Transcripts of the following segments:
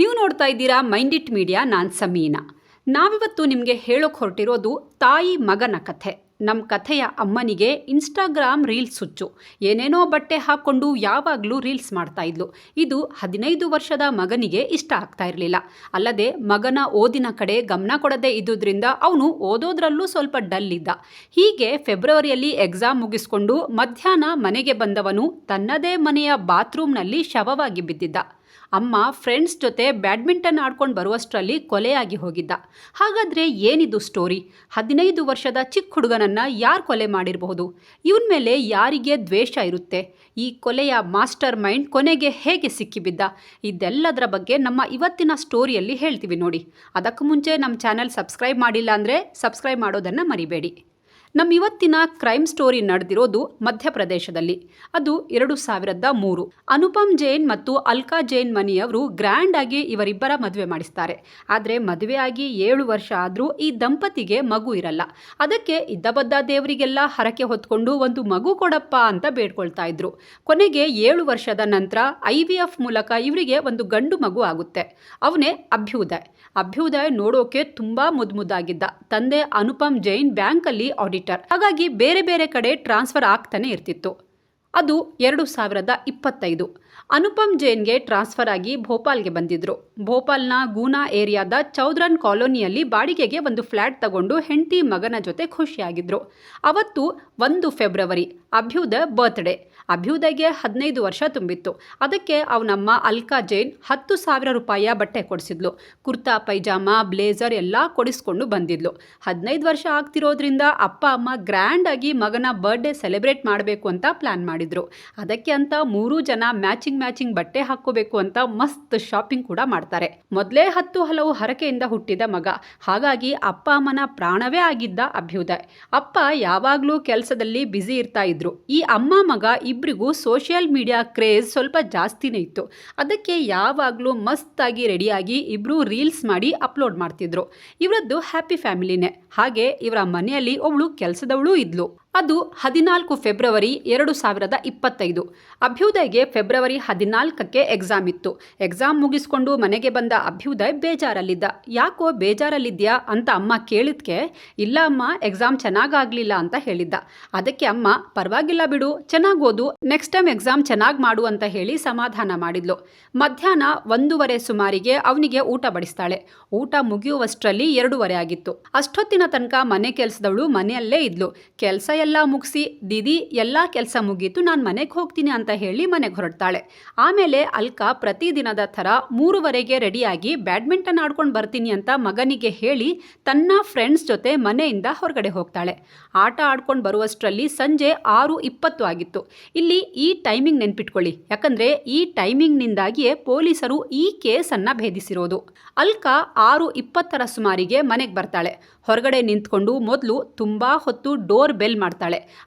ನೀವು ನೋಡ್ತಾ ಇದ್ದೀರಾ ಮೈಂಡ್ ಇಟ್ ಮೀಡಿಯಾ, ನಾನು ಸಮೀನಾ. ನಾವಿವತ್ತು ನಿಮಗೆ ಹೇಳೋಕೆ ಹೊರಟಿರೋದು ತಾಯಿ ಮಗನ ಕಥೆ. ನಮ್ಮ ಕಥೆಯ ಅಮ್ಮನಿಗೆ ಇನ್ಸ್ಟಾಗ್ರಾಮ್ ರೀಲ್ಸ್ ಹುಚ್ಚು. ಏನೇನೋ ಬಟ್ಟೆ ಹಾಕ್ಕೊಂಡು ಯಾವಾಗಲೂ ರೀಲ್ಸ್ ಮಾಡ್ತಾ ಇದ್ಲು. ಇದು ಹದಿನೈದು ವರ್ಷದ ಮಗನಿಗೆ ಇಷ್ಟ ಆಗ್ತಾ ಇರಲಿಲ್ಲ. ಅಲ್ಲದೆ ಮಗನ ಓದಿನ ಕಡೆ ಗಮನ ಕೊಡದೇ ಇದ್ದುದರಿಂದ ಅವನು ಓದೋದ್ರಲ್ಲೂ ಸ್ವಲ್ಪ ಡಲ್ ಇದ್ದ. ಹೀಗೆ ಫೆಬ್ರವರಿಯಲ್ಲಿ ಎಕ್ಸಾಮ್ ಮುಗಿಸ್ಕೊಂಡು ಮಧ್ಯಾಹ್ನ ಮನೆಗೆ ಬಂದವನು ತನ್ನದೇ ಮನೆಯ ಬಾತ್ರೂಮ್ನಲ್ಲಿ ಶವವಾಗಿ ಬಿದ್ದಿದ್ದ. ಅಮ್ಮ ಫ್ರೆಂಡ್ಸ್ ಜೊತೆ ಬ್ಯಾಡ್ಮಿಂಟನ್ ಆಡ್ಕೊಂಡು ಬರುವಷ್ಟರಲ್ಲಿ ಕೊಲೆಯಾಗಿ ಹೋಗಿದ್ದ. ಹಾಗಾದರೆ ಏನಿದು ಸ್ಟೋರಿ ಹದಿನೈದು ವರ್ಷದ ಚಿಕ್ಕ ಹುಡುಗನನ್ನು ಯಾರು ಕೊಲೆ ಮಾಡಿರಬಹುದು? ಇವನ ಮೇಲೆ ಯಾರಿಗೆ ದ್ವೇಷ ಇರುತ್ತೆ? ಈ ಕೊಲೆಯ ಮಾಸ್ಟರ್ ಮೈಂಡ್ ಕೊನೆಗೆ ಹೇಗೆ ಸಿಕ್ಕಿಬಿದ್ದ? ಇದೆಲ್ಲದರ ಬಗ್ಗೆ ನಮ್ಮ ಇವತ್ತಿನ ಸ್ಟೋರಿಯಲ್ಲಿ ಹೇಳ್ತೀವಿ ನೋಡಿ. ಅದಕ್ಕೂ ಮುಂಚೆ ನಮ್ಮ ಚಾನಲ್ ಸಬ್ಸ್ಕ್ರೈಬ್ ಮಾಡಿಲ್ಲ ಅಂದರೆ ಸಬ್ಸ್ಕ್ರೈಬ್ ಮಾಡೋದನ್ನು ಮರಿಬೇಡಿ. ನಮ್ಮ ಇವತ್ತಿನ ಕ್ರೈಮ್ ಸ್ಟೋರಿ ನಡೆದಿರೋದು ಮಧ್ಯಪ್ರದೇಶದಲ್ಲಿ. ಅದು ಎರಡು ಸಾವಿರದ ಮೂರು. ಅನುಪಮ್ ಜೈನ್ ಮತ್ತು ಅಲ್ಕಾ ಜೈನ್ ಮನಿಯವರು ಗ್ರ್ಯಾಂಡ್ ಆಗಿ ಇವರಿಬ್ಬರ ಮದುವೆ ಮಾಡಿಸ್ತಾರೆ. ಆದರೆ ಮದುವೆ ಆಗಿ ಏಳು ವರ್ಷ ಆದರೂ ಈ ದಂಪತಿಗೆ ಮಗು ಇರಲ್ಲ. ಅದಕ್ಕೆ ಇದ್ದಬದ್ದ ದೇವರಿಗೆಲ್ಲ ಹರಕೆ ಹೊತ್ಕೊಂಡು ಒಂದು ಮಗು ಕೊಡಪ್ಪ ಅಂತ ಬೇಡ್ಕೊಳ್ತಾ ಇದ್ರು. ಕೊನೆಗೆ ಏಳು ವರ್ಷದ ನಂತರ ಐ ವಿ ಎಫ್ ಮೂಲಕ ಇವರಿಗೆ ಒಂದು ಗಂಡು ಮಗು ಆಗುತ್ತೆ. ಅವನೇ ಅಭ್ಯುದಯ್. ಅಭ್ಯುದಯ್ ನೋಡೋಕೆ ತುಂಬಾ ಮುದ್ಮುದಾಗಿದ್ದ ತಂದೆ ಅನುಪಮ್ ಜೈನ್ ಬ್ಯಾಂಕಲ್ಲಿ ಆಡಿಟರ್ ಹಾಗಾಗಿ ಬೇರೆ ಬೇರೆ ಕಡೆ ಟ್ರಾನ್ಸ್ಫರ್ ಆಗ್ತಾನೆ ಇರ್ತಿತ್ತು. ಅದು ಎರಡು ಸಾವಿರದ ಇಪ್ಪತ್ತೈದು. ಅನುಪಮ್ ಜೈನ್ಗೆ ಟ್ರಾನ್ಸ್ಫರ್ ಆಗಿ ಭೋಪಾಲ್ಗೆ ಬಂದಿದ್ರು. ಭೋಪಾಲ್ನ ಗೂನಾ ಏರಿಯಾದ ಚೌದ್ರನ್ ಕಾಲೋನಿಯಲ್ಲಿ ಬಾಡಿಗೆಗೆ ಒಂದು ಫ್ಲ್ಯಾಟ್ ತಗೊಂಡು ಹೆಂಡತಿ ಮಗನ ಜೊತೆ ಖುಷಿಯಾಗಿದ್ರು. ಅವತ್ತು ಒಂದು ಫೆಬ್ರವರಿ ಅಭ್ಯುದ ಬರ್ತ್ಡೇ ಅಭ್ಯುದಯ್ಗೆ ಹದಿನೈದು ವರ್ಷ ತುಂಬಿತ್ತು. ಅದಕ್ಕೆ ಅವನಮ್ಮ ಅಲ್ಕಾ ಜೈನ್ ಹತ್ತು ಸಾವಿರ ರೂಪಾಯಿಯ ಬಟ್ಟೆ ಕೊಡಿಸಿದ್ಲು. ಕುರ್ತಾ, ಪೈಜಾಮ ಬ್ಲೇಸರ್ ಎಲ್ಲ ಕೊಡಿಸ್ಕೊಂಡು ಬಂದಿದ್ಲು. ಹದಿನೈದು ವರ್ಷ ಆಗ್ತಿರೋದ್ರಿಂದ ಅಪ್ಪ, ಅಮ್ಮ ಗ್ರ್ಯಾಂಡ್ ಆಗಿ ಮಗನ ಬರ್ಡೇ ಸೆಲೆಬ್ರೇಟ್ ಮಾಡಬೇಕು ಅಂತ ಪ್ಲಾನ್ ಮಾಡಿದ್ರು. ಅದಕ್ಕೆ ಅಂತ ಮೂರು ಜನ ಮ್ಯಾಚಿಂಗ್ ಮ್ಯಾಚಿಂಗ್ ಬಟ್ಟೆ ಹಾಕೋಬೇಕು ಅಂತ ಮಸ್ತ್ ಶಾಪಿಂಗ್ ಕೂಡ ಮಾಡ್ತಾರೆ. ಮೊದಲೇ ಹತ್ತು ಹಲವು ಹರಕೆಯಿಂದ ಹುಟ್ಟಿದ ಮಗ. ಹಾಗಾಗಿ ಅಪ್ಪ, ಅಮ್ಮನ ಪ್ರಾಣವೇ ಆಗಿದ್ದ ಅಭ್ಯುದಯ್. ಅಪ್ಪ ಯಾವಾಗಲೂ ಕೆಲಸದಲ್ಲಿ ಬ್ಯುಸಿ ಇರ್ತಾ ಇದ್ರು. ಈ ಅಮ್ಮ ಮಗ ಇಬ್ಬರಿಗೂ ಸೋಷಿಯಲ್ ಮೀಡಿಯಾ ಕ್ರೇಜ್ ಸ್ವಲ್ಪ ಜಾಸ್ತಿನೇ ಇತ್ತು. ಅದಕ್ಕೆ ಯಾವಾಗಲೂ ಮಸ್ತಾಗಿ ರೆಡಿಯಾಗಿ ಇಬ್ಬರು ರೀಲ್ಸ್ ಮಾಡಿ ಅಪ್ಲೋಡ್ ಮಾಡ್ತಿದ್ರು. ಇವರದ್ದು ಹ್ಯಾಪಿ ಫ್ಯಾಮಿಲಿನೇ. ಹಾಗೆ ಇವರ ಮನೆಯಲ್ಲಿ ಒಬ್ಳು ಕೆಲಸದವಳು ಇದ್ಲು. ಅದು ಹದಿನಾಲ್ಕು ಫೆಬ್ರವರಿ ಎರಡು ಸಾವಿರದ ಇಪ್ಪತ್ತೈದು. ಅಭ್ಯುದಯ್ಗೆ ಫೆಬ್ರವರಿ ಹದಿನಾಲ್ಕಕ್ಕೆ ಎಕ್ಸಾಮ್ ಇತ್ತು. ಎಕ್ಸಾಮ್ ಮುಗಿಸ್ಕೊಂಡು ಮನೆಗೆ ಬಂದ ಅಭ್ಯುದಯ್ ಬೇಜಾರಲ್ಲಿದ್ದ. ಯಾಕೋ ಬೇಜಾರಲ್ಲಿದ್ಯಾ ಅಂತ ಅಮ್ಮ ಕೇಳಿದ್ಕೆ, ಇಲ್ಲ ಅಮ್ಮ ಎಕ್ಸಾಮ್ ಚೆನ್ನಾಗಾಗಲಿಲ್ಲ ಅಂತ ಹೇಳಿದ್ದ. ಅದಕ್ಕೆ ಅಮ್ಮ, ಪರವಾಗಿಲ್ಲ ಬಿಡು, ಚೆನ್ನಾಗಿ ಓದು ನೆಕ್ಸ್ಟ್ ಟೈಮ್ ಎಕ್ಸಾಮ್ ಚೆನ್ನಾಗಿ ಮಾಡು ಅಂತ ಹೇಳಿ ಸಮಾಧಾನ ಮಾಡಿದ್ಲು. ಮಧ್ಯಾಹ್ನ ಒಂದೂವರೆ ಸುಮಾರಿಗೆ ಅವನಿಗೆ ಊಟ ಬಡಿಸ್ತಾಳೆ. ಊಟ ಮುಗಿಯುವಷ್ಟರಲ್ಲಿ ಎರಡೂವರೆ ಆಗಿತ್ತು. ಅಷ್ಟೊತ್ತಿನ ತನಕ ಮನೆ ಕೆಲಸದವಳು ಮನೆಯಲ್ಲೇ ಇದ್ಲು. ಕೆಲಸ ಎಲ್ಲ ಮುಗಿಸಿ ದಿದಿ ಎಲ್ಲ ಕೆಲಸ ಮುಗೀತು, ನಾನು ಮನೆಗೆ ಹೋಗ್ತೀನಿ ಅಂತ ಹೇಳಿ ಮನೆಗೆ ಹೊರಡ್ತಾಳೆ. ಆಮೇಲೆ ಅಲ್ಕಾ ಪ್ರತಿದಿನದ ಥರ ಮೂರುವರೆಗೆ ರೆಡಿಯಾಗಿ ಬ್ಯಾಡ್ಮಿಂಟನ್ ಆಡ್ಕೊಂಡು ಬರ್ತೀನಿ ಅಂತ ಮಗನಿಗೆ ಹೇಳಿ ತನ್ನ ಫ್ರೆಂಡ್ಸ್ ಜೊತೆ ಮನೆಯಿಂದ ಹೊರಗಡೆ ಹೋಗ್ತಾಳೆ. ಆಟ ಆಡ್ಕೊಂಡು ಬರುವಷ್ಟರಲ್ಲಿ ಸಂಜೆ ಆರು ಇಪ್ಪತ್ತು ಆಗಿತ್ತು. ಇಲ್ಲಿ ಈ ಟೈಮಿಂಗ್ ನೆನ್ಪಿಟ್ಕೊಳ್ಳಿ. ಯಾಕಂದರೆ ಈ ಟೈಮಿಂಗ್ನಿಂದಾಗಿಯೇ ಪೊಲೀಸರು ಈ ಕೇಸನ್ನು ಭೇದಿಸಿರೋದು. ಅಲ್ಕಾ ಆರು ಇಪ್ಪತ್ತರ ಸುಮಾರಿಗೆ ಮನೆಗೆ ಬರ್ತಾಳೆ. ಹೊರಗಡೆ ನಿಂತ್ಕೊಂಡು ಮೊದಲು ತುಂಬ ಹೊತ್ತು ಡೋರ್ ಬೆಲ್ ಮಾಡ್ತಾಳೆ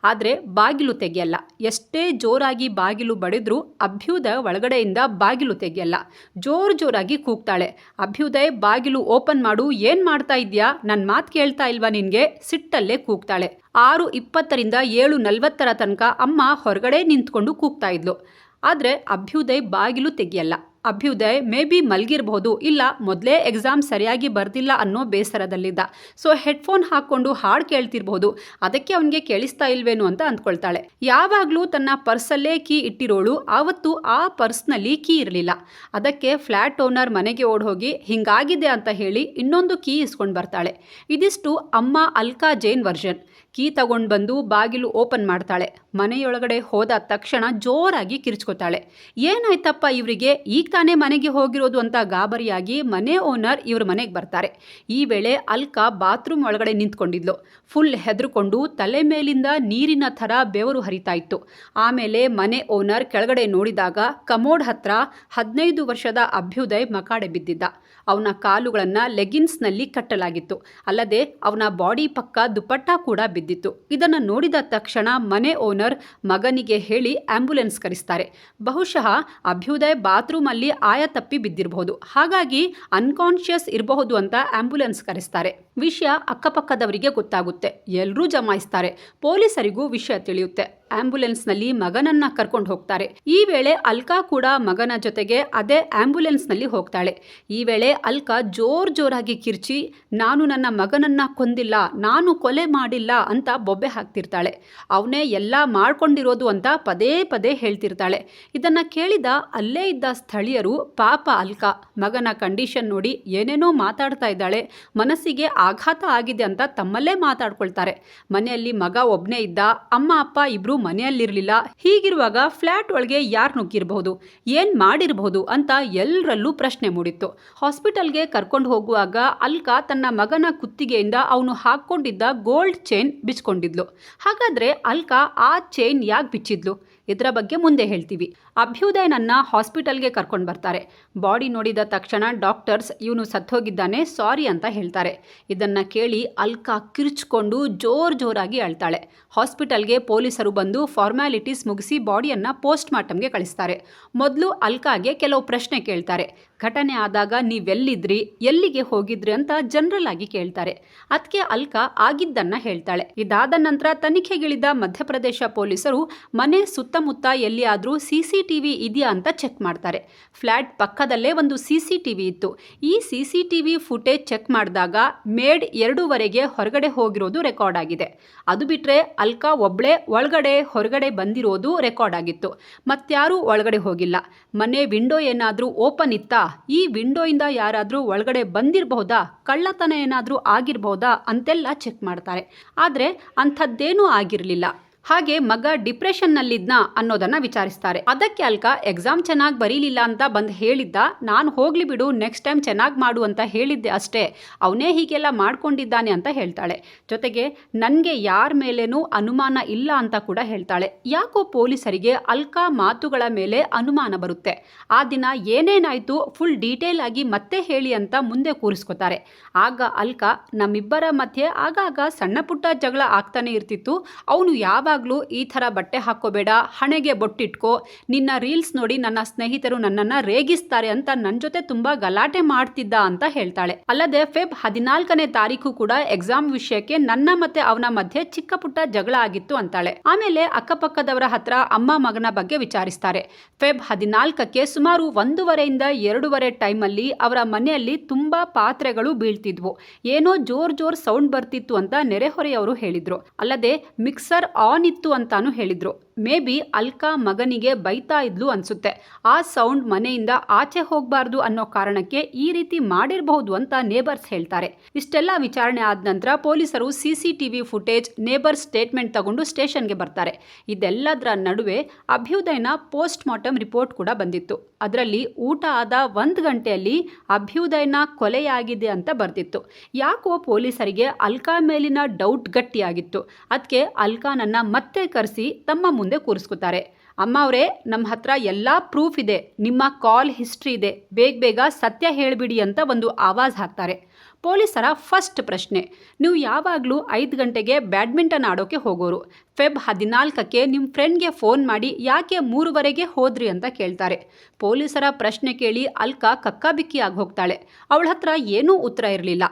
ಆದರೆ ಬಾಗಿಲು ತೆಗೆಯಲ್ಲ. ಎಷ್ಟೇ ಜೋರಾಗಿ ಬಾಗಿಲು ಬಡಿದ್ರೂ ಅಭ್ಯುದಯ ಒಳಗಡೆಯಿಂದ ಬಾಗಿಲು ತೆಗೆಯಲ್ಲ. ಜೋರು ಜೋರಾಗಿ ಕೂಗ್ತಾಳೆ. ಅಭ್ಯುದಯ, ಬಾಗಿಲು ಓಪನ್ ಮಾಡು, ಏನು ಮಾಡ್ತಾ ಇದೆಯಾ? ನನ್ನ ಮಾತು ಕೇಳ್ತಾ ಇಲ್ವಾ ನಿನಗೆ? ಸಿಟ್ಟಲ್ಲೇ ಕೂಗ್ತಾಳೆ. ಆರು ಇಪ್ಪತ್ತರಿಂದ ಏಳು ನಲವತ್ತರ ತನಕ ಅಮ್ಮ ಹೊರಗಡೆ ನಿಂತ್ಕೊಂಡು ಕೂಗ್ತಾ ಇದ್ಲು. ಆದರೆ ಅಭ್ಯುದಯ್ ಬಾಗಿಲು ತೆಗೆಯಲ್ಲ. ಅಭ್ಯುದಯ್ ಮೇ ಬಿ ಮಲಗಿರಬಹುದು ಇಲ್ಲ ಮೊದಲೇ ಎಕ್ಸಾಮ್ ಸರಿಯಾಗಿ ಬರ್ದಿಲ್ಲ ಅನ್ನೋ ಬೇಸರದಲ್ಲಿದ್ದ. ಸೊ ಹೆಡ್ಫೋನ್ ಹಾಕ್ಕೊಂಡು ಹಾಡು ಕೇಳ್ತಿರ್ಬಹುದು ಅದಕ್ಕೆ ಅವನಿಗೆ ಕೇಳಿಸ್ತಾ ಇಲ್ವೇನು ಅಂತ ಅಂದ್ಕೊಳ್ತಾಳೆ. ಯಾವಾಗಲೂ ತನ್ನ ಪರ್ಸಲ್ಲೇ ಕೀ ಇಟ್ಟಿರೋಳು, ಆವತ್ತು ಆ ಪರ್ಸ್ನಲ್ಲಿ ಕೀ ಇರಲಿಲ್ಲ. ಅದಕ್ಕೆ ಫ್ಲ್ಯಾಟ್ ಓನರ್ ಮನೆಗೆ ಓಡೋಗಿ ಹಿಂಗಾಗಿದೆ ಅಂತ ಹೇಳಿ ಇನ್ನೊಂದು ಕೀ ಇಸ್ಕೊಂಡು ಬರ್ತಾಳೆ. ಇದಿಷ್ಟು ಅಮ್ಮ ಅಲ್ಕಾ ಜೈನ್ ವರ್ಷನ್ ಕೀ ತಗೊಂಡು ಬಂದು ಬಾಗಿಲು ಓಪನ್ ಮಾಡ್ತಾಳೆ. ಮನೆಯೊಳಗಡೆ ಹೋದ ತಕ್ಷಣ ಜೋರಾಗಿ ಕಿರ್ಚ್ಕೋತಾಳೆ. ಏನಾಯ್ತಪ್ಪ ಇವರಿಗೆ? ಈಗ ತಾನೇ ಮನೆಗೆ ಹೋಗಿರೋದು ಅಂತ ಗಾಬರಿಯಾಗಿ ಮನೆ ಓನರ್ ಇವ್ರ ಮನೆಗೆ ಬರ್ತಾರೆ. ಈ ವೇಳೆ ಅಲ್ಕಾ ಬಾತ್ರೂಮ್ ಒಳಗಡೆ ನಿಂತ್ಕೊಂಡಿದ್ಲು. ಫುಲ್ ಹೆದರ್ಕೊಂಡು ತಲೆ ಮೇಲಿಂದ ನೀರಿನ ಥರ ಬೆವರು ಹರಿತಾ ಇತ್ತು. ಆಮೇಲೆ ಮನೆ ಓನರ್ ಕೆಳಗಡೆ ನೋಡಿದಾಗ ಕಮೋಡ್ ಹತ್ರ ಹದಿನೈದು ವರ್ಷದ ಅಭ್ಯುದಯ್ ಮಕಾಡೆ ಬಿದ್ದಿದ್ದ. ಅವನ ಕಾಲುಗಳನ್ನು ಲೆಗಿನ್ಸ್ನಲ್ಲಿ ಕಟ್ಟಲಾಗಿತ್ತು. ಅಲ್ಲದೆ ಅವನ ಬಾಡಿ ಪಕ್ಕ ದುಪ್ಪಟ್ಟ ಕೂಡ ಬಿದ್ದಿತ್ತು. ಇದನ್ನು ನೋಡಿದ ತಕ್ಷಣ ಮನೆ ಓನರ್ ಮಗನಿಗೆ ಹೇಳಿ ಆಂಬ್ಯುಲೆನ್ಸ್ ಕರೆಸ್ತಾರೆ. ಬಹುಶಃ ಅಭ್ಯುದಯ್ ಬಾತ್ರೂಮಲ್ಲಿ ಆಯ ತಪ್ಪಿ ಬಿದ್ದಿರಬಹುದು. ಹಾಗಾಗಿ ಅನ್ಕಾನ್ಷಿಯಸ್ ಇರಬಹುದು ಅಂತ ಆಂಬ್ಯುಲೆನ್ಸ್ ಕರೆಸ್ತಾರೆ. ವಿಷಯ ಅಕ್ಕಪಕ್ಕದವರಿಗೆ ಗೊತ್ತಾಗುತ್ತೆ. ಎಲ್ಲರೂ ಜಮಾಯಿಸ್ತಾರೆ. ಪೊಲೀಸರಿಗೂ ವಿಷಯ ತಿಳಿಯುತ್ತೆ. ಆಂಬ್ಯುಲೆನ್ಸ್ನಲ್ಲಿ ಮಗನನ್ನ ಕರ್ಕೊಂಡು ಹೋಗ್ತಾರೆ. ಈ ವೇಳೆ ಅಲ್ಕಾ ಕೂಡ ಮಗನ ಜೊತೆಗೆ ಅದೇ ಆಂಬ್ಯುಲೆನ್ಸ್ನಲ್ಲಿ ಹೋಗ್ತಾಳೆ. ಈ ವೇಳೆ ಅಲ್ಕಾ ಜೋರ್ ಜೋರಾಗಿ ಕಿರ್ಚಿ, ನಾನು ನನ್ನ ಮಗನನ್ನ ಕೊಂದಿಲ್ಲ, ನಾನು ಕೊಲೆ ಮಾಡಿಲ್ಲ ಅಂತ ಬೊಬ್ಬೆ ಹಾಕ್ತಿರ್ತಾಳೆ. ಅವನೇ ಎಲ್ಲ ಮಾಡ್ಕೊಂಡಿರೋದು ಅಂತ ಪದೇ ಪದೇ ಹೇಳ್ತಿರ್ತಾಳೆ. ಇದನ್ನ ಕೇಳಿದ ಅಲ್ಲೇ ಇದ್ದ ಸ್ಥಳೀಯರು ಪಾಪ ಅಲ್ಕಾ. ಮಗನ ಕಂಡೀಷನ್ ನೋಡಿ ಏನೇನೋ ಮಾತಾಡ್ತಾ ಇದ್ದಾಳೆ. ಮನಸ್ಸಿಗೆ ಆಘಾತ ಆಗಿದೆ ಅಂತ ತಮ್ಮಲ್ಲೇ ಮಾತಾಡ್ಕೊಳ್ತಾರೆ. ಮನೆಯಲ್ಲಿ ಮಗ ಒಬ್ಬನೇ ಇದ್ದ, ಅಮ್ಮ, ಅಪ್ಪ ಇಬ್ರು ಮನೆಯಲ್ಲಿರಲಿಲ್ಲ. ಹೀಗಿರುವಾಗ ಫ್ಲ್ಯಾಟ್ ಒಳಗೆ ಯಾರು ನುಗ್ಗಿರಬಹುದು? ಏನ್ ಮಾಡಿರಬಹುದು ಅಂತ ಎಲ್ಲರಲ್ಲೂ ಪ್ರಶ್ನೆ ಮೂಡಿತ್ತು. ಹಾಸ್ಪಿಟಲ್ಗೆ ಕರ್ಕೊಂಡು ಹೋಗುವಾಗ ಅಲ್ಕಾ ತನ್ನ ಮಗನ ಕುತ್ತಿಗೆಯಿಂದ ಅವನು ಹಾಕ್ಕೊಂಡಿದ್ದ ಗೋಲ್ಡ್ ಚೈನ್ ಬಿಚ್ಕೊಂಡಿದ್ಲು. ಹಾಗಾದ್ರೆ ಅಲ್ಕಾ ಆ ಚೈನ್ ಯಾಕೆ ಬಿಚ್ಚಿದ್ಲು? ಇದರ ಬಗ್ಗೆ ಮುಂದೆ ಹೇಳ್ತೀವಿ. ಅಭ್ಯುದಯನನ್ನ ಹಾಸ್ಪಿಟಲ್ಗೆ ಕರ್ಕೊಂಡು ಬರ್ತಾರೆ. ಬಾಡಿ ನೋಡಿದ ತಕ್ಷಣ ಡಾಕ್ಟರ್ಸ್ ಇವನು ಸತ್ತೋಗಿದ್ದಾನೆ, ಸಾರಿ ಅಂತ ಹೇಳ್ತಾರೆ. ಇದನ್ನ ಕೇಳಿ ಅಲ್ಕಾ ಕಿರ್ಚ್ಕೊಂಡು ಜೋರು ಜೋರಾಗಿ ಅಳ್ತಾಳೆ. ಹಾಸ್ಪಿಟಲ್ಗೆ ಪೊಲೀಸರು ಬಂದು ಫಾರ್ಮ್ಯಾಲಿಟೀಸ್ ಮುಗಿಸಿ ಬಾಡಿಯನ್ನ ಪೋಸ್ಟ್ ಮಾರ್ಟಮ್ಗೆ ಕಳಿಸ್ತಾರೆ. ಮೊದಲು ಅಲ್ಕಾಗೆ ಕೆಲವು ಪ್ರಶ್ನೆ ಕೇಳ್ತಾರೆ. ಘಟನೆ ಆದಾಗ ನೀವೆಲ್ಲಿದ್ರಿ, ಎಲ್ಲಿಗೆ ಹೋಗಿದ್ರಿ ಅಂತ ಜನರಲ್ ಆಗಿ ಕೇಳ್ತಾರೆ. ಅದಕ್ಕೆ ಅಲ್ಕಾ ಆಗಿದ್ದನ್ನ ಹೇಳ್ತಾಳೆ. ಇದಾದ ನಂತರ ತನಿಖೆಗಿಳಿದ ಮಧ್ಯಪ್ರದೇಶ ಪೊಲೀಸರು ಮನೆ ಸುತ್ತಮುತ್ತ ಎಲ್ಲಿಯಾದ್ರೂ ಸಿ ಸಿ ಟಿವಿ ಇದೆಯಾ ಅಂತ ಚೆಕ್ ಮಾಡ್ತಾರೆ. ಫ್ಲ್ಯಾಟ್ ಪಕ್ಕದಲ್ಲೇ ಒಂದು ಸಿ ಸಿ ಟಿವಿ ಇತ್ತು. ಈ C C TV footage check ಮಾಡಿದಾಗ ಮೇಡ್ ಎರಡೂವರೆಗೆ ಹೊರಗಡೆ ಹೋಗಿರೋದು ರೆಕಾರ್ಡ್ ಆಗಿದೆ. ಅದು ಬಿಟ್ಟರೆ ಅಲ್ಕಾ ಒಬ್ಳೆ ಒಳಗಡೆ ಹೊರಗಡೆ ಬಂದಿರೋದು ರೆಕಾರ್ಡ್ ಆಗಿತ್ತು. ಮತ್ತಾರೂ ಒಳಗಡೆ ಹೋಗಿಲ್ಲ. ಮನೆ ವಿಂಡೋ ಏನಾದರೂ ಓಪನ್ ಇತ್ತಾ? ಈ ವಿಂಡೋಯಿಂದ ಯಾರಾದರೂ ಒಳಗಡೆ ಬಂದಿರಬಹುದಾ? ಕಳ್ಳತನ ಏನಾದರೂ ಆಗಿರಬಹುದಾ? ಅಂತೆಲ್ಲ ಚೆಕ್ ಮಾಡ್ತಾರೆ. ಆದರೆ ಅಂಥದ್ದೇನೂ ಆಗಿರಲಿಲ್ಲ. ಹಾಗೆ ಮಗ ಡಿಪ್ರೆಷನ್ನಲ್ಲಿದ್ನ ಅನ್ನೋದನ್ನ ವಿಚಾರಿಸ್ತಾರೆ. ಅದಕ್ಕೆ ಅಲ್ಕ, ಎಕ್ಸಾಮ್ ಚೆನ್ನಾಗಿ ಬರೀಲಿಲ್ಲ ಅಂತ ಬಂದು ಹೇಳಿದ್ದ, ನಾನು ಹೋಗ್ಲಿ ಬಿಡು, ನೆಕ್ಸ್ಟ್ ಟೈಮ್ ಚೆನ್ನಾಗಿ ಮಾಡು ಅಂತ ಹೇಳಿದ್ದೆ ಅಷ್ಟೇ. ಅವನೇ ಹೀಗೆಲ್ಲ ಮಾಡ್ಕೊಂಡಿದ್ದಾನೆ ಅಂತ ಹೇಳ್ತಾಳೆ. ಜೊತೆಗೆ, ನನಗೆ ಯಾರ ಮೇಲೇನೂ ಅನುಮಾನ ಇಲ್ಲ ಅಂತ ಕೂಡ ಹೇಳ್ತಾಳೆ. ಯಾಕೋ ಪೊಲೀಸರಿಗೆ ಅಲ್ಕಾ ಮಾತುಗಳ ಮೇಲೆ ಅನುಮಾನ ಬರುತ್ತೆ. ಆ ದಿನ ಏನೇನಾಯಿತು ಫುಲ್ ಡೀಟೇಲ್ ಆಗಿ ಮತ್ತೆ ಹೇಳಿ ಅಂತ ಮುಂದೆ ಕೂರಿಸ್ಕೊತಾರೆ. ಆಗ ಅಲ್ಕಾ, ನಮ್ಮಿಬ್ಬರ ಮಧ್ಯೆ ಆಗಾಗ ಸಣ್ಣ ಪುಟ್ಟ ಜಗಳ ಆಗ್ತಾನೆ ಇರ್ತಿತ್ತು. ಅವನು ಯಾವಾಗಲೂ ಈ ಥರ ಬಟ್ಟೆ ಹಾಕೋಬೇಡ ಹಣೆಗೆ ಬೊಟ್ಟಿಟ್ಕೋ, ನಿನ್ನ ರೀಲ್ಸ್ ನೋಡಿ ನನ್ನ ಸ್ನೇಹಿತರು ನನ್ನನ್ನು ರೇಗಿಸ್ತಾರೆ ಅಂತ ನನ್ನ ಜೊತೆ ತುಂಬ ಗಲಾಟೆ ಮಾಡ್ತಿದ್ದ ಅಂತ ಹೇಳ್ತಾಳೆ. ಅಲ್ಲದೆ ಫೆಬ್ ಹದಿನಾಲ್ಕನೇ ತಾರೀಕು ಕೂಡ ಎಕ್ಸಾಮ್ ವಿಷಯಕ್ಕೆ ನನ್ನ ಮತ್ತೆ ಅವನ ಮಧ್ಯೆ ಚಿಕ್ಕ ಪುಟ್ಟ ಜಗಳ ಆಗಿತ್ತು ಅಂತಾಳೆ. ಆಮೇಲೆ ಅಕ್ಕಪಕ್ಕದವರ ಹತ್ರ ಅಮ್ಮ ಮಗನ ಬಗ್ಗೆ ವಿಚಾರಿಸ್ತಾರೆ. ಫೆಬ್ ಹದಿನಾಲ್ಕಕ್ಕೆ ಸುಮಾರು ಒಂದೂವರೆಯಿಂದ ಎರಡೂವರೆ ಟೈಮಲ್ಲಿ ಅವರ ಮನೆಯಲ್ಲಿ ತುಂಬಾ ಪಾತ್ರೆಗಳು ಬೀಳ್ತಿದ್ವು. ಏನೋ ಜೋರ್ ಜೋರ್ ಸೌಂಡ್ ಬರ್ತಿತ್ತು ಅಂತ ನೆರೆಹೊರೆಯವರು ಹೇಳಿದ್ರು. ಅಲ್ಲದೆ ಮಿಕ್ಸರ್ ಆನ್ ಇತ್ತು ಅಂತಾನು ಹೇಳಿದ್ರು. ಮೇ ಬಿ ಅಲ್ಕಾ ಮಗನಿಗೆ ಬೈತಾ ಇದ್ಲು ಅನ್ಸುತ್ತೆ. ಆ ಸೌಂಡ್ ಮನೆಯಿಂದ ಆಚೆ ಹೋಗಬಾರ್ದು ಅನ್ನೋ ಕಾರಣಕ್ಕೆ ಈ ರೀತಿ ಮಾಡಿರಬಹುದು ಅಂತ ನೇಬರ್ಸ್ ಹೇಳ್ತಾರೆ. ಇಷ್ಟೆಲ್ಲ ವಿಚಾರಣೆ ಆದ ನಂತರ ಪೊಲೀಸರು C C footage neighbour statement ತಗೊಂಡು ಸ್ಟೇಷನ್ಗೆ ಬರ್ತಾರೆ. ಇದೆಲ್ಲದರ ನಡುವೆ ಅಭ್ಯುದಯನ ಪೋಸ್ಟ್ ಮಾರ್ಟಮ್ ರಿಪೋರ್ಟ್ ಕೂಡ ಬಂದಿತ್ತು. ಅದರಲ್ಲಿ ಊಟ ಆದ ಒಂದು ಗಂಟೆಯಲ್ಲಿ ಅಭ್ಯುದಯನ ಕೊಲೆಯಾಗಿದೆ ಅಂತ ಬರ್ತಿತ್ತು ಯಾಕೋ ಪೊಲೀಸರಿಗೆ ಅಲ್ಕಾ ಮೇಲಿನ ಡೌಟ್ ಗಟ್ಟಿಯಾಗಿತ್ತು. ಅದಕ್ಕೆ ಅಲ್ಕಾನನ್ನ ಮತ್ತೆ ಕರೆಸಿ ತಮ್ಮ ಮುಂದೆ ಕೂರಿಸ್ಕೊತಾರೆ. ಅಮ್ಮ ಅವರೇ ನಮ್ಮ ಹತ್ರ ಎಲ್ಲ ಪ್ರೂಫ್ ಇದೆ. ನಿಮ್ಮ ಕಾಲ್ ಹಿಸ್ಟ್ರಿ ಇದೆ. ಬೇಗ ಬೇಗ ಸತ್ಯ ಹೇಳಿಬಿಡಿ ಅಂತ ಒಂದು ಆವಾಜ್ ಹಾಕ್ತಾರೆ. ಪೊಲೀಸರ ಫಸ್ಟ್ ಪ್ರಶ್ನೆ, ನೀವು ಯಾವಾಗಲೂ ಐದು ಗಂಟೆಗೆ ಬ್ಯಾಡ್ಮಿಂಟನ್ ಆಡೋಕೆ ಹೋಗೋರು. ಫೆಬ್ ಹದಿನಾಲ್ಕಕ್ಕೆ ನಿಮ್ಮ ಫ್ರೆಂಡ್ಗೆ ಫೋನ್ ಮಾಡಿ, ಯಾಕೆ ಮೂರುವರೆಗೆ ಹೋದ್ರಿ? ಅಂತ ಕೇಳ್ತಾರೆ. ಪೊಲೀಸರ ಪ್ರಶ್ನೆ ಕೇಳಿ ಅಲ್ಕಾ ಕಕ್ಕಾಬಿಕ್ಕಿ ಆಗಿ ಹೋಗ್ತಾಳೆ. ಅವಳ ಹತ್ರ ಏನೂ ಉತ್ತರ ಇರಲಿಲ್ಲ.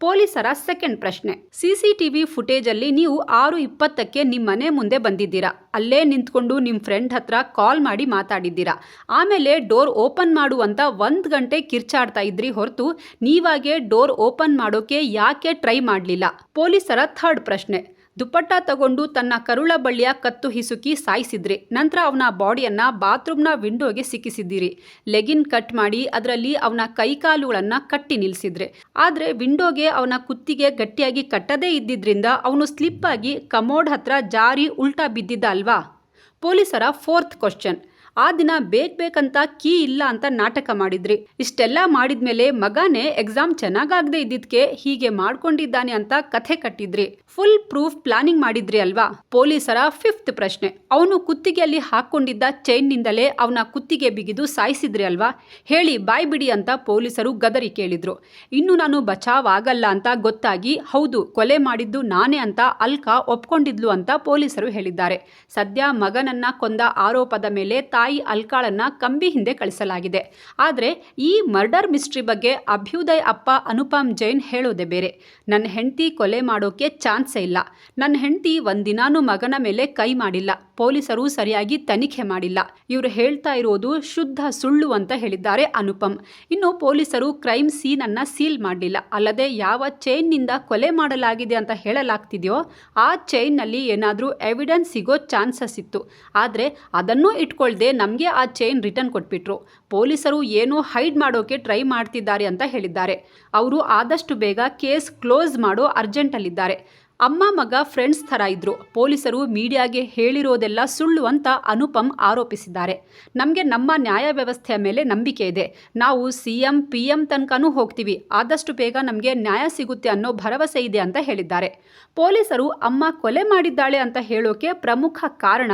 ಪೊಲೀಸರ ಸೆಕೆಂಡ್ ಪ್ರಶ್ನೆ. ಸಿಸಿಟಿವಿ ಫುಟೇಜಲ್ಲಿ ನೀವು ಆರು ಇಪ್ಪತ್ತಕ್ಕೆ ನಿಮ್ಮ ಮನೆ ಮುಂದೆ ಬಂದಿದ್ದೀರಾ. ಅಲ್ಲೇ ನಿಂತ್ಕೊಂಡು ನಿಮ್ಮ ಫ್ರೆಂಡ್ ಹತ್ರ ಕಾಲ್ ಮಾಡಿ ಮಾತಾಡಿದ್ದೀರಾ. ಆಮೇಲೆ ಡೋರ್ ಓಪನ್ ಮಾಡುವಂತ ಒಂದು ಗಂಟೆ ಕಿರ್ಚಾಡ್ತಾ ಇದ್ರಿ ಹೊರತು ನೀವಾಗೆ ಡೋರ್ ಓಪನ್ ಮಾಡೋಕೆ ಯಾಕೆ ಟ್ರೈ ಮಾಡಲಿಲ್ಲ? ಪೊಲೀಸರ ಥರ್ಡ್ ಪ್ರಶ್ನೆ. ದುಪ್ಪಟ್ಟ ತಗೊಂಡು ತನ್ನ ಕರುಳ ಬಳ್ಳಿಯ ಕತ್ತು ಹಿಸುಕಿ ಸಾಯಿಸಿದ್ರೆ, ನಂತರ ಅವನ ಬಾಡಿಯನ್ನ ಬಾತ್ರೂಮ್ನ ವಿಂಡೋಗೆ ಸಿಕ್ಕಿಸಿದ್ದೀರಿ. ಲೆಗಿನ್ ಕಟ್ ಮಾಡಿ ಅದರಲ್ಲಿ ಅವನ ಕೈಕಾಲುಗಳನ್ನ ಕಟ್ಟಿ ನಿಲ್ಲಿಸಿದ್ರೆ ಆದರೆ ವಿಂಡೋಗೆ ಅವನ ಕುತ್ತಿಗೆ ಗಟ್ಟಿಯಾಗಿ ಕಟ್ಟದೇ ಇದ್ದಿದ್ರಿಂದ ಅವನು ಸ್ಲಿಪ್ ಆಗಿ ಕಮೋಡ್ ಹತ್ರ ಜಾರಿ ಉಲ್ಟಾ ಬಿದ್ದಿದ್ದ ಅಲ್ವಾ? ಪೊಲೀಸರ ಫೋರ್ತ್ ಕ್ವಶನ್ ಆ ದಿನ ಬೇಕ್ ಬೇಕಂತ ಕೀ ಇಲ್ಲ ಅಂತ ನಾಟಕ ಮಾಡಿದ್ರಿ. ಇಷ್ಟೆಲ್ಲ ಮಾಡಿದ್ಮೇಲೆ ಮಗನೇ ಎಕ್ಸಾಮ್ ಚೆನ್ನಾಗಾಗದೆ ಇದ್ದಿದ್ಕೆ ಹೀಗೆ ಮಾಡ್ಕೊಂಡಿದ್ದಾನೆ ಅಂತ ಕಥೆ ಕಟ್ಟಿದ್ರಿ. ಫುಲ್ ಪ್ರೂಫ್ ಪ್ಲಾನಿಂಗ್ ಮಾಡಿದ್ರಿ ಅಲ್ವಾ? ಪೊಲೀಸರ ಫಿಫ್ತ್ ಪ್ರಶ್ನೆ. ಅವನು ಕುತ್ತಿಗೆಯಲ್ಲಿ ಹಾಕೊಂಡಿದ್ದ ಚೈನ್ನಿಂದಲೇ ಅವನ ಕುತ್ತಿಗೆ ಬಿಗಿದು ಸಾಯಿಸಿದ್ರಿ ಅಲ್ವಾ? ಹೇಳಿ ಬಾಯ್ ಬಿಡಿ ಅಂತ ಪೊಲೀಸರು ಗದರಿ ಕೇಳಿದ್ರು. ಇನ್ನು ನಾನು ಬಚಾವ್ ಆಗಲ್ಲ ಅಂತ ಗೊತ್ತಾಗಿ ಹೌದು ಕೊಲೆ ಮಾಡಿದ್ದು ನಾನೇ ಅಂತ ಅಲ್ಕಾ ಒಪ್ಕೊಂಡಿದ್ಲು ಅಂತ ಪೊಲೀಸರು ಹೇಳಿದ್ದಾರೆ. ಸದ್ಯ ಮಗನನ್ನ ಕೊಂದ ಆರೋಪದ ಮೇಲೆ ತಾಯಿ ಅಲ್ಕಾಳನ್ನ ಕಂಬಿ ಹಿಂದೆ ಕಳಿಸಲಾಗಿದೆ. ಆದರೆ ಈ ಮರ್ಡರ್ ಮಿಸ್ಟ್ರಿ ಬಗ್ಗೆ ಅಭ್ಯುದಯ್ ಅಪ್ಪ, ಅನುಪಮ್ ಜೈನ್ ಹೇಳೋದೇ ಬೇರೆ. ನನ್ನ ಹೆಂಡತಿ ಕೊಲೆ ಮಾಡೋಕೆ ಚಾನ್ಸೇ ಇಲ್ಲ. ನನ್ನ ಹೆಂಡತಿ ಒಂದಿನಾನು ಮಗನ ಮೇಲೆ ಕೈ ಮಾಡಿಲ್ಲ. ಪೊಲೀಸರು ಸರಿಯಾಗಿ ತನಿಖೆ ಮಾಡಿಲ್ಲ. ಇವರು ಹೇಳ್ತಾ ಇರೋದು ಶುದ್ಧ ಸುಳ್ಳು ಅಂತ ಹೇಳಿದ್ದಾರೆ ಅನುಪಮ್. ಇನ್ನು ಪೊಲೀಸರು ಕ್ರೈಮ್ ಸೀನ್ ಅನ್ನ ಸೀಲ್ ಮಾಡಲಿಲ್ಲ. ಅಲ್ಲದೆ ಯಾವ ಚೈನ್ನಿಂದ ಕೊಲೆ ಮಾಡಲಾಗಿದೆ ಅಂತ ಹೇಳಲಾಗ್ತಿದೆಯೋ, ಆ ಚೈನ್ನಲ್ಲಿ ಏನಾದರೂ ಎವಿಡೆನ್ಸ್ ಸಿಗೋ ಚಾನ್ಸಸ್ ಇತ್ತು. ಆದರೆ ಅದನ್ನೂ ಇಟ್ಕೊಳ್ದೆ ನಮಗೆ ಆ ಚೈನ್ ರಿಟರ್ನ್ ಕೊಟ್ಬಿಟ್ರು. ಪೊಲೀಸರು ಏನೋ ಹೈಡ್ ಮಾಡೋಕೆ ಟ್ರೈ ಮಾಡ್ತಿದ್ದಾರೆ ಅಂತ ಹೇಳಿದ್ದಾರೆ. ಅವರು ಆದಷ್ಟು ಬೇಗ ಕೇಸ್ ಕ್ಲೋಸ್ ಮಾಡೋ ಅರ್ಜೆಂಟಲ್ಲಿದ್ದಾರೆ. ಅಮ್ಮ ಮಗ ಫ್ರೆಂಡ್ಸ್ ಥರ ಇದ್ರು. ಪೊಲೀಸರು ಮೀಡಿಯಾಗೆ ಹೇಳಿರೋದೆಲ್ಲ ಸುಳ್ಳು ಅಂತ ಅನುಪಮ್ ಆರೋಪಿಸಿದ್ದಾರೆ. ನಮಗೆ ನಮ್ಮ ನ್ಯಾಯ ವ್ಯವಸ್ಥೆಯ ಮೇಲೆ ನಂಬಿಕೆ ಇದೆ. ನಾವು ಸಿ ಎಂ ಪಿ ಎಂ ತನಕನೂ ಹೋಗ್ತೀವಿ. ಆದಷ್ಟು ಬೇಗ ನಮಗೆ ನ್ಯಾಯ ಸಿಗುತ್ತೆ ಅನ್ನೋ ಭರವಸೆ ಇದೆ ಅಂತ ಹೇಳಿದ್ದಾರೆ. ಪೊಲೀಸರು ಅಮ್ಮ ಕೊಲೆ ಮಾಡಿದ್ದಾಳೆ ಅಂತ ಹೇಳೋಕೆ ಪ್ರಮುಖ ಕಾರಣ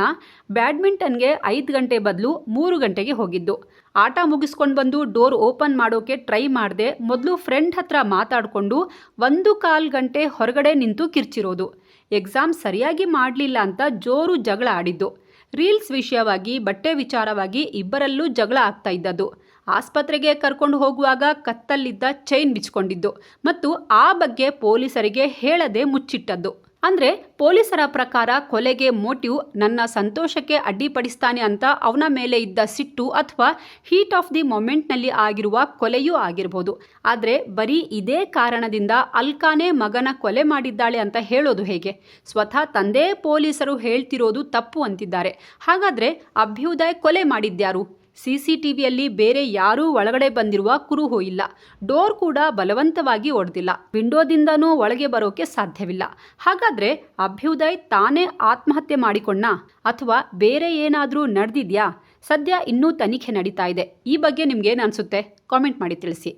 ಬ್ಯಾಡ್ಮಿಂಟನ್ಗೆ ಐದು ಗಂಟೆ ಬದಲು ಮೂರು ಗಂಟೆಗೆ ಹೋಗಿದ್ದು. ಆಟ ಮುಗಿಸ್ಕೊಂಡು ಬಂದು ಡೋರ್ ಓಪನ್ ಮಾಡೋಕೆ ಟ್ರೈ ಮಾಡದೆ, ಮೊದಲು ಫ್ರೆಂಡ್ ಹತ್ರ ಮಾತಾಡಿಕೊಂಡು ಒಂದು ಕಾಲು ಗಂಟೆ ಹೊರಗಡೆ ನಿಂತು ಕಿರ್ಚಿರೋದು. ಎಕ್ಸಾಮ್ ಸರಿಯಾಗಿ ಮಾಡಲಿಲ್ಲ ಅಂತ ಜೋರು ಜಗಳ ಆಡಿದ್ದು. ರೀಲ್ಸ್ ವಿಷಯವಾಗಿ, ಬಟ್ಟೆ ವಿಚಾರವಾಗಿ ಇಬ್ಬರಲ್ಲೂ ಜಗಳ ಆಗ್ತಾ ಇದ್ದದ್ದು. ಆಸ್ಪತ್ರೆಗೆ ಕರ್ಕೊಂಡು ಹೋಗುವಾಗ ಕತ್ತಲ್ಲಿದ್ದ ಚೈನ್ ಬಿಚ್ಕೊಂಡಿದ್ದು ಮತ್ತು ಆ ಬಗ್ಗೆ ಪೊಲೀಸರಿಗೆ ಹೇಳದೆ ಮುಚ್ಚಿಟ್ಟದ್ದು. ಅಂದರೆ ಪೊಲೀಸರ ಪ್ರಕಾರ ಕೊಲೆಗೆ ಮೋಟಿವ್ ನನ್ನ ಸಂತೋಷಕ್ಕೆ ಅಡ್ಡಿಪಡಿಸ್ತಾನೆ ಅಂತ ಅವನ ಮೇಲೆ ಇದ್ದ ಸಿಟ್ಟು ಅಥವಾ ಹೀಟ್ ಆಫ್ ದಿ ಮೊಮೆಂಟ್ನಲ್ಲಿ ಆಗಿರುವ ಕೊಲೆಯೂ ಆಗಿರ್ಬೋದು. ಆದರೆ ಬರೀ ಇದೇ ಕಾರಣದಿಂದ ಅಲ್ಕಾನೇ ಮಗನ ಕೊಲೆ ಮಾಡಿದ್ದಾಳೆ ಅಂತ ಹೇಳೋದು ಹೇಗೆ? ಸ್ವತಃ ತಂದೆ ಪೊಲೀಸರು ಹೇಳ್ತಿರೋದು ತಪ್ಪು ಅಂತಿದ್ದಾರೆ. ಹಾಗಾದರೆ ಅಭ್ಯುದಯ್ ಕೊಲೆ ಮಾಡಿದ್ಯಾರು? ಸಿ ಸಿ ಟಿ ವಿಯಲ್ಲಿ ಬೇರೆ ಯಾರೂ ಒಳಗಡೆ ಬಂದಿರುವ ಕುರುಹು ಇಲ್ಲ. ಡೋರ್ ಕೂಡ ಬಲವಂತವಾಗಿ ಒಡೆದಿಲ್ಲ. ವಿಂಡೋದಿಂದನೂ ಒಳಗೆ ಬರೋಕೆ ಸಾಧ್ಯವಿಲ್ಲ. ಹಾಗಾದ್ರೆ ಅಭ್ಯುದಯ್ ತಾನೇ ಆತ್ಮಹತ್ಯೆ ಮಾಡಿಕೊಂಡ? ಅಥವಾ ಬೇರೆ ಏನಾದರೂ ನಡೆದಿದ್ಯಾ? ಸದ್ಯ ಇನ್ನೂ ತನಿಖೆ ನಡೀತಾ ಇದೆ. ಈ ಬಗ್ಗೆ ನಿಮ್ಗೇನು ಅನಿಸುತ್ತೆ? ಕಾಮೆಂಟ್ ಮಾಡಿ ತಿಳಿಸಿ.